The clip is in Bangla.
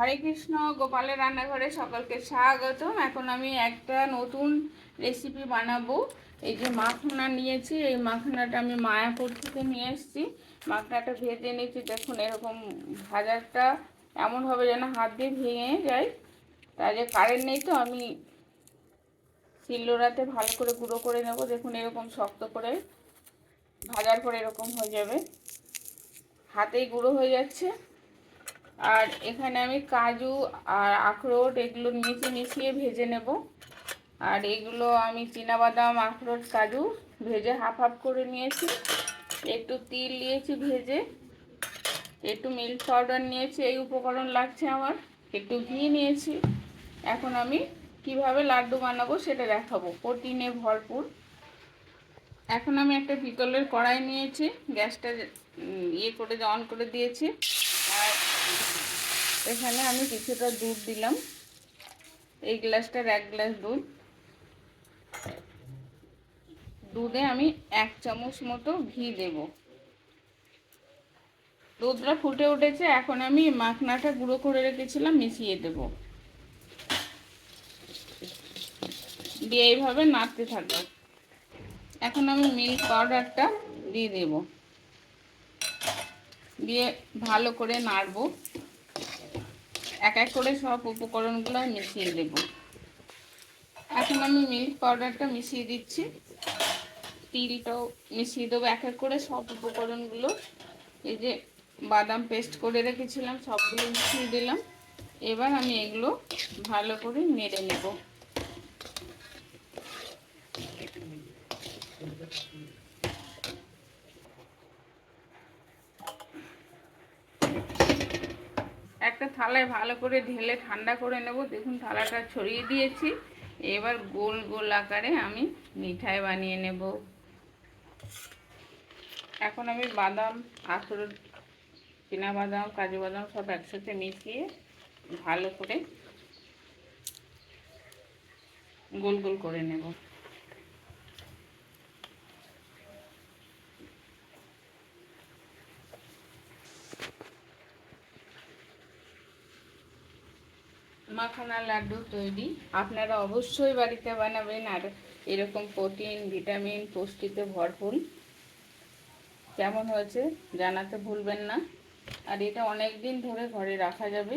হরে কৃষ্ণ, গোপালের রান্নাঘরে সকলকে স্বাগতম। এখন আমি একটা নতুন রেসিপি বানাবো। এই যে মাখনা নিয়েছি, এই মাখনাটা আমি মায়াপুর থেকে নিয়ে এসেছি। মাখনাটা ভেজে নিয়েছি, দেখুন এরকম ভাজাটা এমনভাবে যেন হাত দিয়ে ভেঙে যায়। তাই যে কারেন্ট নেই তো, আমি শিলনোড়াতে ভালো করে গুঁড়ো করে নেব। দেখুন এরকম শক্ত করে ভাজার পর এরকম হয়ে যাবে। হাতেই গুঁড়ো হয়ে যাচ্ছে। আর এখানে আমি কাজু আর আখরোট এগুলো নিয়েছি, মিশিয়ে ভেজে নেব। আর এগুলো আমি বাদাম আখরোট, কাজু ভেজে হাফ হাফ করে নিয়েছি। একটু তিল নিয়েছি ভেজে। একটু মিল্ক পাউডার নিয়েছি, এই উপকরণ লাগছে আমার। একটু ঘি নিয়েছি। এখন আমি কীভাবে লাড্ডু বানাবো সেটা দেখাবো। প্রোটিনে ভরপুর। এখন আমি একটা পিতলের কড়াই নিয়েছি। গ্যাসটা ইয়ে করে, অন করে দিয়েছি। এখানে আমি কিছুটা দুধ দিলাম। এই গ্লাসটার এক গ্লাস দুধ। দুধে আমি এক চামচ মতো ঘি দেব। দুধটা ফুটে উঠেছে, এখন আমি মাখনাটা গুঁড়ো করে রেখেছিলাম, মিশিয়ে দেব। দিয়ে এইভাবে নাড়তে থাকব। এখন আমি মিল্ক পাউডারটা দিয়ে দেব। দিয়ে ভালো করে নাড়বো। এক এক করে সব উপকরণগুলো মিশিয়ে দেব এখন আমি মিল্ক পাউডারটা মিশিয়ে দিচ্ছি। তিলটাও মিশিয়ে দেবো এক এক করে সব উপকরণগুলো। এই যে বাদাম পেস্ট করে রেখেছিলাম, সবগুলো মিশিয়ে দিলাম। এবার আমি এগুলো ভালো করে নেড়ে নেব। একটা থালায় ভালো করে ঢেলে ঠান্ডা করে নেব। দেখুন থালাটা ছড়িয়ে দিয়েছি। এবার গোল গোল আকারে আমি মিঠাই বানিয়ে নেব। এখন আমি বাদাম, আখরোট বাদাম কাজু বাদাম সব একসাথে মিশিয়ে ভালো করে গোল গোল করে নেব। মাখানা লাড্ডু তৈরি। আপনারা অবশ্যই বাড়িতে বানাবেন আর এরকম প্রোটিন, ভিটামিন, পুষ্টিতে ভরপুর। কেমন হয়েছে জানাতে ভুলবেন না। আর এটা অনেক দিন ধরে ঘরে রাখা যাবে।